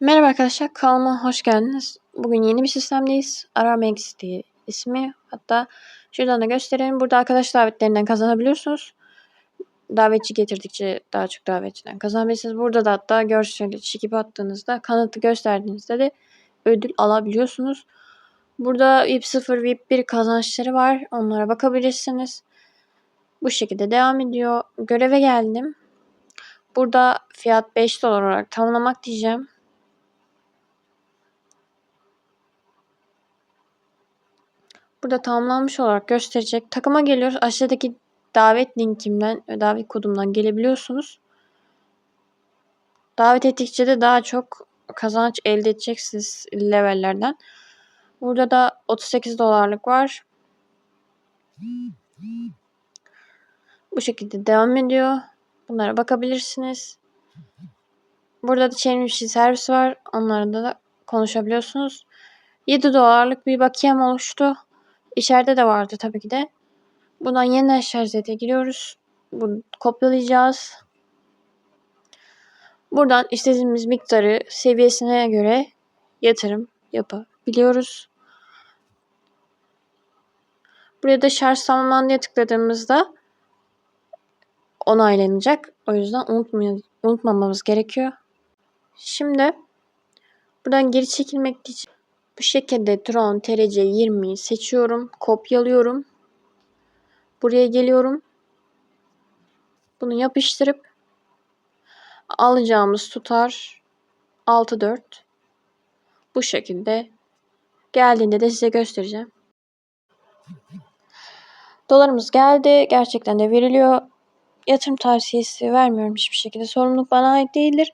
Merhaba arkadaşlar, kanalıma hoş geldiniz. Bugün yeni bir sistemdeyiz. Aramex diye ismi. Hatta şuradan da göstereyim. Burada arkadaş davetlerinden kazanabiliyorsunuz. Davetçi getirdikçe daha çok davetçiden kazanabilirsiniz. Burada da hatta görseli çekip attığınızda, kanıtı gösterdiğinizde de ödül alabiliyorsunuz. Burada VIP 0, VIP 1 kazançları var. Onlara bakabilirsiniz. Bu şekilde devam ediyor. Göreve geldim. Burada fiyat 5 dolar olarak tamamlamak diyeceğim. Burada tamamlanmış olarak gösterecek. Takıma geliyoruz. Aşağıdaki davet linkimden, davet kodumdan gelebiliyorsunuz. Davet ettikçe de daha çok kazanç elde edeceksiniz levellerden. Burada da 38 dolarlık var. Bu şekilde devam ediyor. Bunlara bakabilirsiniz. Burada da çevrimiçi servis var. Onlarda da konuşabiliyorsunuz. 7 dolarlık bir bakiyem oluştu. İçeride de vardı tabii ki de. Buradan yeniden şarjete giriyoruz. Bunu kopyalayacağız. Buradan istediğimiz miktarı seviyesine göre yatırım yapabiliyoruz. Buraya da şarj tamamlandı diye tıkladığımızda onaylanacak. O yüzden unutmamamız gerekiyor. Şimdi buradan geri çekilmek için bu şekilde Tron TRC 20'yi seçiyorum. Kopyalıyorum. Buraya geliyorum. Bunu yapıştırıp alacağımız tutar 6.4 bu şekilde geldiğinde de size göstereceğim. Dolarımız geldi. Gerçekten de veriliyor. Yatırım tavsiyesi vermiyorum hiçbir şekilde. Sorumluluk bana ait değildir.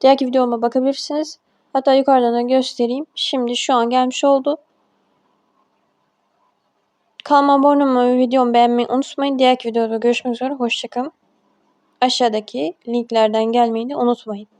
Diğer videoma bakabilirsiniz. Hatta yukarıdan da göstereyim. Şimdi şu an gelmiş oldu. Kanalıma abone olmayı ve videomu beğenmeyi unutmayın. Diğer videoda görüşmek üzere. Hoşçakalın. Aşağıdaki linklerden gelmeyi de unutmayın.